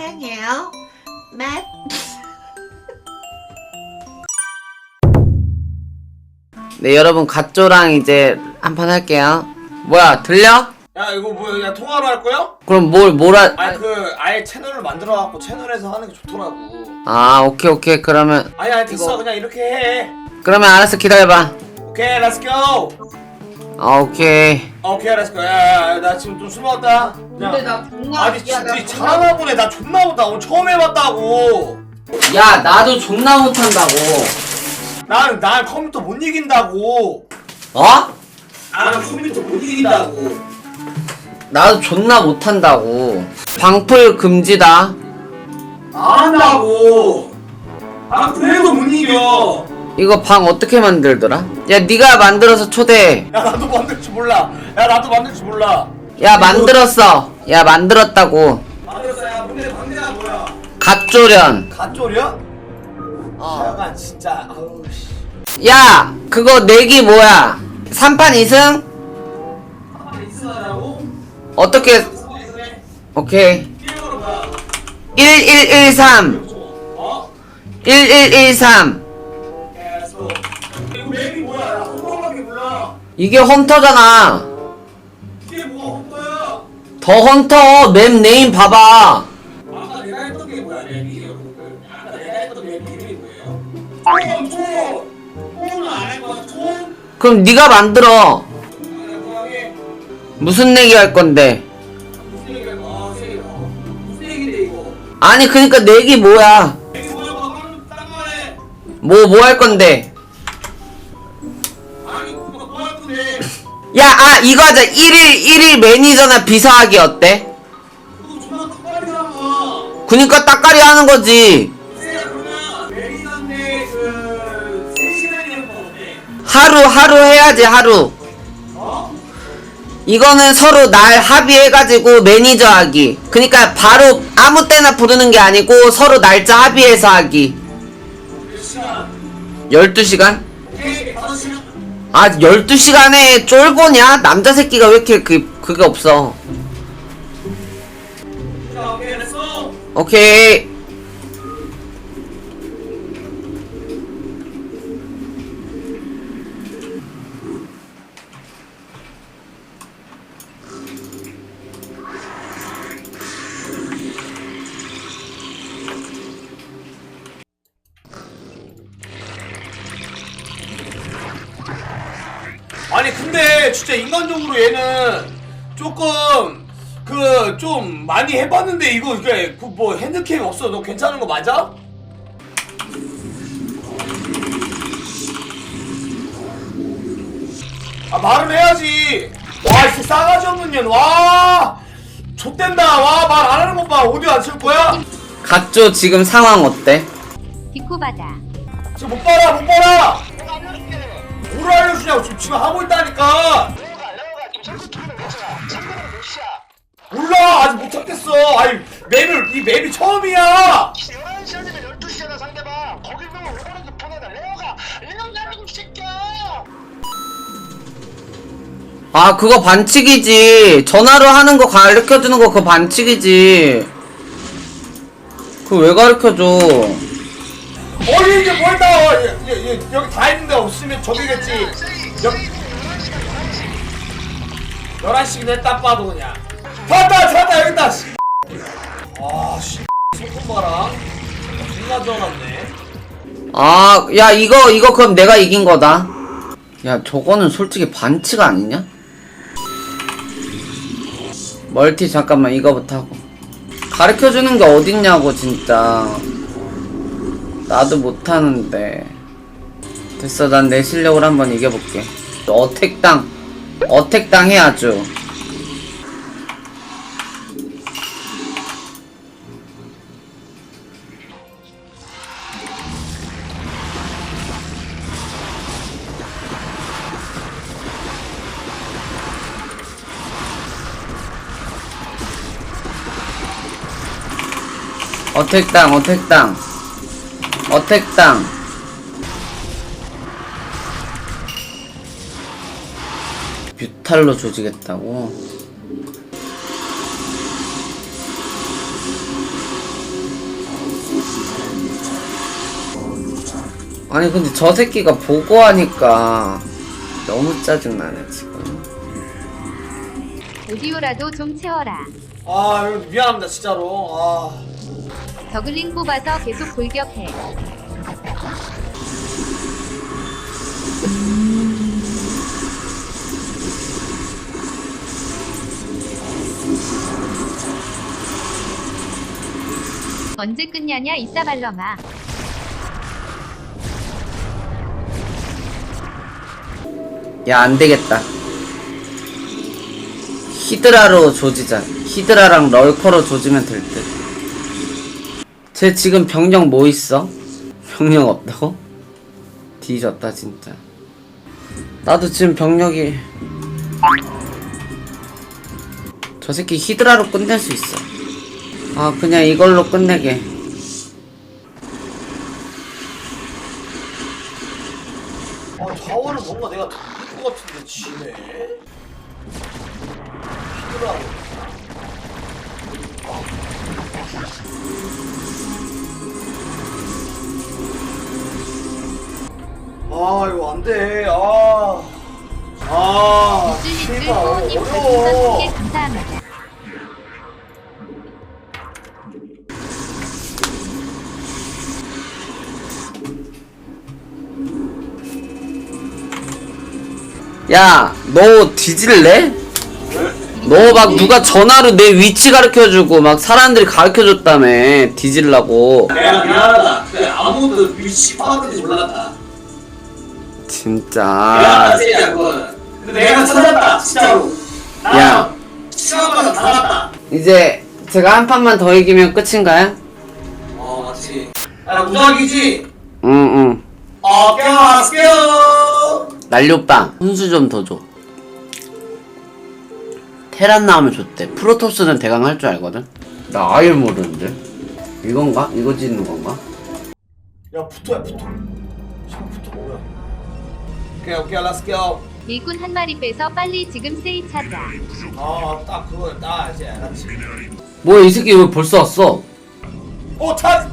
사랑해요. 맵. 네 여러분 갓조랑 이제 한 판 할게요 뭐야 들려? 야 이거 뭐야 야 통화로 할 거야? 그럼 뭘 뭐라 아니 그 아예 채널을 만들어 갖고 채널에서 하는 게 좋더라고 아 오케이 오케이 그러면 아니 아니 됐어 그냥 이렇게 해 그러면 알았어 기다려봐 오케이 렛츠고 아 오케이. 오케이 렛츠고 야야 야 나 지금 좀 술 먹었다. 근데 나 존나 아니 진짜 잘하나 보네 나 존나 못다 오늘 처음 해봤다고. 야 나도 존나 못한다고. 나는 난 컴퓨터 못 이긴다고. 어? 나는 컴퓨터 못 이긴다고. 나도 존나 못한다고. 방풀 금지다. 안 한다고. 아 그래도 못 이겨 이거 방 어떻게 만들더라? 야 네가 만들어서 초대해. 야 나도 만들 줄 몰라. 야 나도 만들 줄 몰라. 야 만들었어. 야 만들었다고. 만들었어. 야 근데 방대가 뭐야? 갓조련? 어. 하여간 진짜 아우 씨. 야 그거 내기 뭐야? 3판 2승? 한번 이승하라고? 어떻게? 오케이. 1113 어? 1113 이게 헌터잖아. 이게 뭐가 혼자야? 더 헌터. 맵 네임 봐봐. 아까 내가 했던 게 뭐야? 맵이 여러분들 아까 내가 했던 맵 이름이 뭐예요? 톰! 톰! 톰은 안할 거야? 톰? 그럼 네가 만들어. 고양이 무슨 내기 할 건데? 무슨 얘기야? 아어 무슨 얘긴데 이거? 아니 그니까 내기 뭐야? 맵이 뭐야 딴 말해. 뭐 뭐 할 건데 야 아 이거 하자 1일 1일 매니저나 비서하기 어때? 그니까 따까리 하는 거지 세야 그러면 매니저인데 그 3시간이면 뭐 어때? 하루 하루 해야지 하루 어? 이거는 서로 날 합의해가지고 매니저 하기 그니까 바로 아무 때나 부르는 게 아니고 서로 날짜 합의해서 하기 몇 시간? 12시간? 오케이 5시간? 아 12시간에 쫄보냐? 남자 새끼가 왜 이렇게 그, 그게 없어 자 오케이 근데 진짜 인간적으로 얘는 조금 그 좀 많이 해봤는데 이거 이게 그뭐 핸드캠 없어 너 괜찮은 거 맞아? 아 말을 해야지 와 이새 싸가지 없는 년와 좆된다 와 말 안 하는 것봐 오디오 안쓸 거야? 각조 지금 상황 어때? 디코바다. 지금 못 봐라 못 봐라 뭘 알려주냐고 지금 지금 하고 있다니까. 몰라 아직 못 찾겠어. 아니 맵을 이 맵이 처음이야. 11시 아니면 12시잖아 상대방 거기 보면 오버로드 보내다 레오가 레오냐라고 이 새끼야 아 그거 반칙이지. 전화로 하는 거 가르쳐주는 거 그거 반칙이지. 그거 왜 가르쳐줘 어디 이제 뭘 나와 여- 여- 여- 여기 다 있는데 없으면 저기겠지. 여기 11시긴 딱 봐도 그냥. 찾았다 찾았다 여기 있다. 씨. 아씨. 소품 봐라. 존나 좋아놨네. 아 야 이거 이거 그럼 내가 이긴 거다. 야 저거는 솔직히 반칙 아니냐? 멀티 잠깐만 이거부터 하고. 가르쳐주는 게 어딨냐고 진짜 나도 못하는데. 됐어 난 내 실력을 한번 이겨볼게. 어택당. 어택당 해야죠 어택당 어택당 어택당. 뷰탈로 조지겠다고? 아니 근데 저 새끼가 보고하니까 너무 짜증나네 지금. 오디오라도 좀 채워라. 아 여러분 미안합니다 진짜로. 아. 저글링 뽑아서 계속 골격해. 언제 끝냐냐 이싸발럼아. 야 안되겠다 히드라로 조지자 히드라랑 럴커로 조지면 될듯 쟤 지금 병력 뭐 있어? 병력 없다고? 뒤졌다 진짜 나도 지금 병력이 저 새끼 히드라로 끝낼 수 있어 아 그냥 이걸로 끝내게 아, 자원은 뭔가 내가 다것 같은데 지네. 아 이거 안 돼. 아. 아. 별풍선 어려워. 3개 감사합니다. 야, 너 뒤질래? 너 막 누가 전화로 내 위치 가르쳐주고 막 사람들이 가르쳐줬다며 뒤질라고 내가 미안하다. 근데 아무도 위치 파악인지 몰랐다. 진짜 그거는. 근데 내가 찾았다, 진짜로. 야. 시간마다 달았다. 이제 제가 한 판만 더 이기면 끝인가요? 어, 맞지. 야, 무작이지? 응 응 어, 껴, 껴. 난료빵 훈수 좀 더 줘 테란 나오면 좋대 프로토스는 대강 할 줄 알거든 나 아예 모르는데 이건가? 이거 짓는 건가? 야, 붙어야 붙어. 지금 붙어 뭐야? 오케이, 오케이, 렛츠 고. 일꾼 한 마리 빼서 빨리 지금 세이 찾아. 아, 딱 그거 딱 이제 알았지. 뭐야 이 새끼 왜 벌써 왔어? 오, 타.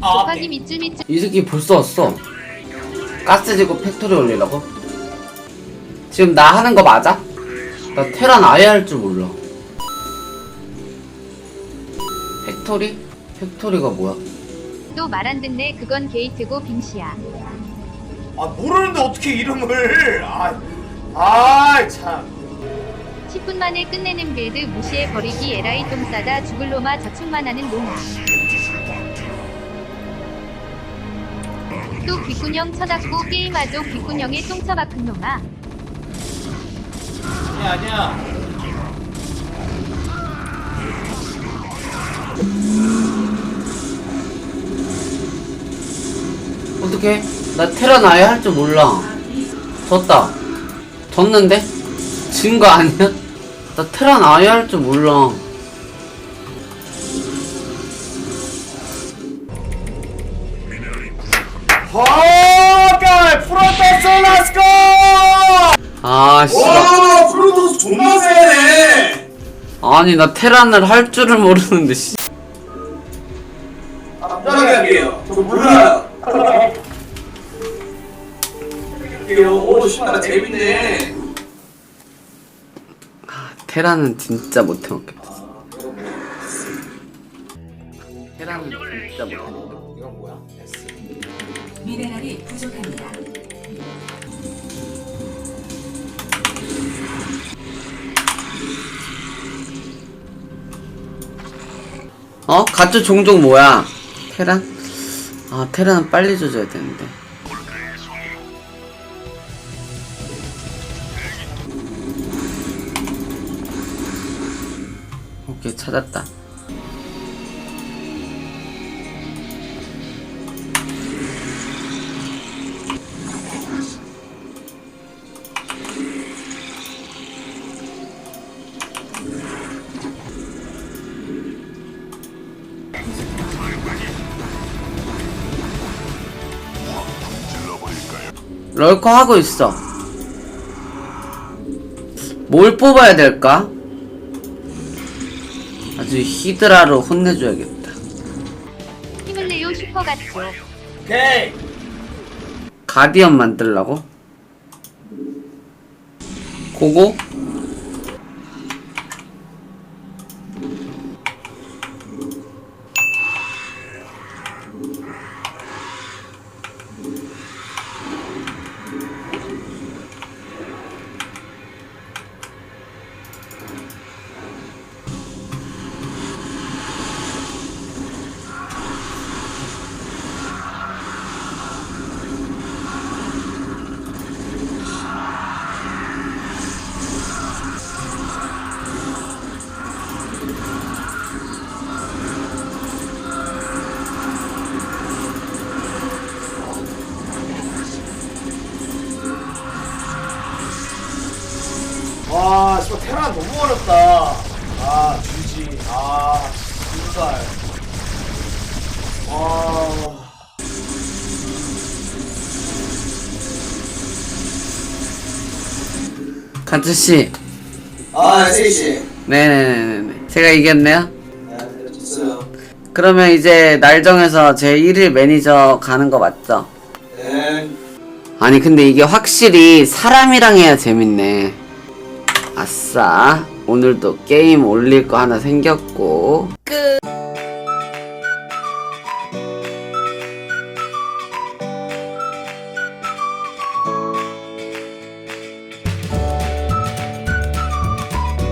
아, 조파기 밑줄 밑줄 이 새끼 벌써 왔어. 가스 지고 팩토리 올리라고? 지금 나 하는 거 맞아? 나 테란 아예 할 줄 몰라. 팩토리? 팩토리가 뭐야? 또 말 안 듣네 그건 게이트고 빙시야. 아, 모르는데 어떻게 이름을? 아, 아, 참. 10분 만에 끝내는 빌드 무시해 버리기 에라이 똥 싸다 죽을 놈아 저축만 하는 놈아. 또 귓구녕 쳐닫고 게임하죠 귓구녕에 똥 처박은 놈아. 아니야, 아니야. 어떡해? 나 테란 아예 할 줄 몰라. 졌다. 졌는데? 진 거 아니야? 나 테란 아예 할 줄 몰라. 허가이 프로토스 렛츠고! 아, 씨. 와, 프로토스 존나 세네. 아니, 나 테란을 할 줄을 모르는데, 씨. 편하게 할게요. 저 몰라요. 할게요. 오, 신나 재밌네. 테란은 진짜 못해 먹겠다. 테란은 진짜 못해 먹겠다. 이건 뭐야? S. 미네랄이 부족합니다. 어? 가츠 종족 뭐야? 테란? 아, 테란은 빨리 조져야 되는데. 찾았다. 럴커 하고 있어. 뭘 뽑아야 될까? 아주 히드라로 혼내줘야겠다. 힘을 내요 슈퍼 같죠. 오케이. 가디언 만들라고? 고고? 간츠씨 아, 세이씨. 네네네네 제가 이겼네요 네, 좋어요. 그러면 이제 날 정해서 제 1일 매니저 가는 거 맞죠? 네. 아니 근데 이게 확실히 사람이랑 해야 재밌네 아싸 오늘도 게임 올릴 거 하나 생겼고 끝